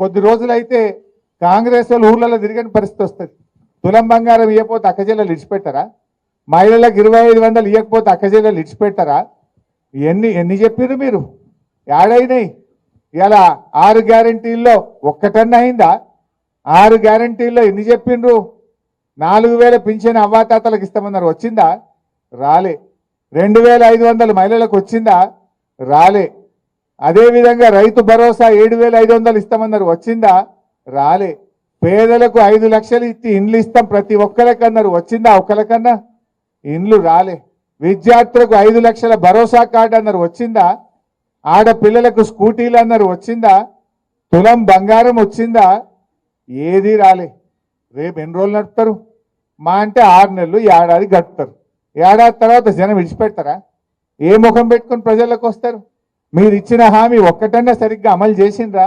కొద్ది రోజులైతే కాంగ్రెస్ వాళ్ళు ఊర్లలో తిరిగిన పరిస్థితి వస్తుంది. తులం బంగారం ఇవ్వకపోతే అక్కజీలలో ఇడిచిపెట్టారా? మహిళలకు ఇరవై ఐదు వందలు ఇవ్వకపోతే అక్కజీలలో ఇడిచిపెట్టారా? ఎన్ని ఎన్ని చెప్పారు మీరు? యాడైనాయి? ఇలా ఆరు గ్యారంటీల్లో ఒక్కటన్నా అయిందా? ఆరు గ్యారంటీల్లో ఎన్ని చెప్పిండ్రు నాలుగు వేల పింఛన్ అవ్వాతాతలకు ఇస్తామన్నారు. వచ్చిందా? రాలే. రెండు వేల ఐదు వందలు మహిళలకు వచ్చిందా? రాలే. అదేవిధంగా రైతు భరోసా ఏడు వేల ఐదు వందలు ఇస్తామన్నారు. వచ్చిందా? రాలే. పేదలకు ఐదు లక్షలు ఇచ్చి ఇండ్లు ఇస్తాం ప్రతి ఒక్కరికన్నారు. వచ్చిందా? ఒక్కరికన్నా? ఇండ్లు రాలే. విద్యార్థులకు ఐదు లక్షల భరోసా కార్డు అన్నారు. వచ్చిందా? ఆడపిల్లలకు స్కూటీలు అన్నారు. వచ్చిందా? తులం బంగారం వచ్చిందా? ఏది రాలే. రేపు ఎన్ని రోజులు నడుపుతారు? మా అంటే ఆరు నెలలు ఏడాది గడుపుతారు. ఏడాది తర్వాత జనం విడిచిపెడతారా? ఏ ముఖం పెట్టుకుని ప్రజలకు వస్తారు? మీరు ఇచ్చిన హామీ ఒక్కటన్నా సరిగ్గా అమలు చేసిండ్రా?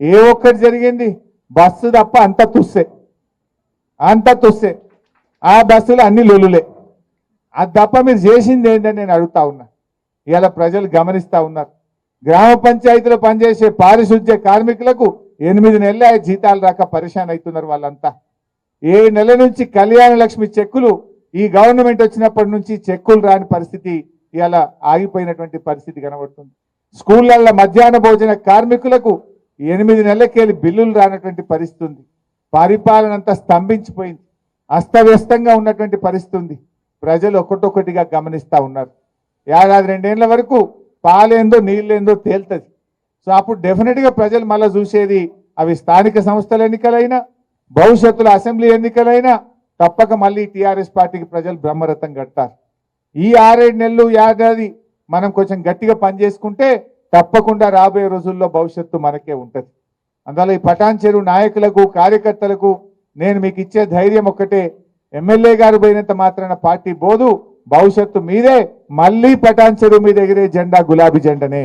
ఏ ఒక్కటి జరిగింది? బస్సు తప్ప అంత తుస్సే. అంత తుస్సే. ఆ బస్సులు అన్ని లొలులే అది తప్ప మీరు చేసింది ఏంటని నేను అడుగుతా ఉన్నా. ఇలా ప్రజలు గమనిస్తూ ఉన్నారు. గ్రామ పంచాయతీలో పనిచేసే పారిశుద్ధ్య కార్మికులకు ఎనిమిది నెలల జీతాలు రాక పరిశాన్ అవుతున్నారు వాళ్ళంతా. ఏ నెల నుంచి కళ్యాణ లక్ష్మి చెక్కులు ఈ గవర్నమెంట్ వచ్చినప్పటి నుంచి చెక్కులు రాని పరిస్థితి ఇలా ఆగిపోయినటువంటి పరిస్థితి కనబడుతుంది. స్కూళ్ళల్లో మధ్యాహ్న భోజన కార్మికులకు ఎనిమిది నెలలకెళ్ళి బిల్లులు రానటువంటి పరిస్థితి ఉంది పరిపాలన అంతా స్తంభించిపోయింది. అస్తవ్యస్తంగా ఉన్నటువంటి పరిస్థితి ఉంది ప్రజలు ఒకటొకటిగా గమనిస్తా ఉన్నారు. ఏడాది రెండేళ్ళ వరకు పాలేందో నీళ్ళేందో తేలుతుంది. సో అప్పుడు డెఫినెట్గా ప్రజలు మళ్ళీ చూసేది అవి స్థానిక సంస్థల ఎన్నికలైనా భవిష్యత్తులో అసెంబ్లీ ఎన్నికలైనా తప్పక మళ్ళీ టీఆర్ఎస్ పార్టీకి ప్రజలు బ్రహ్మరథం కడతారు. ఈ ఆరేడు నెలలు ఏడాది మనం కొంచెం గట్టిగా పనిచేసుకుంటే తప్పకుండా రాబోయే రోజుల్లో భవిష్యత్తు మనకే ఉంటుంది. అందువల్ల ఈ పటాన్ చెరువు నాయకులకు కార్యకర్తలకు నేను మీకు ఇచ్చే ధైర్యం ఒక్కటే. ఎమ్మెల్యే గారు పోయినంత మాత్రాన పార్టీ బోదు భవిష్యత్తు మీదే మళ్ళీ పటాన్ చెరువు మీద ఎగిరే జెండా గులాబీ జెండనే.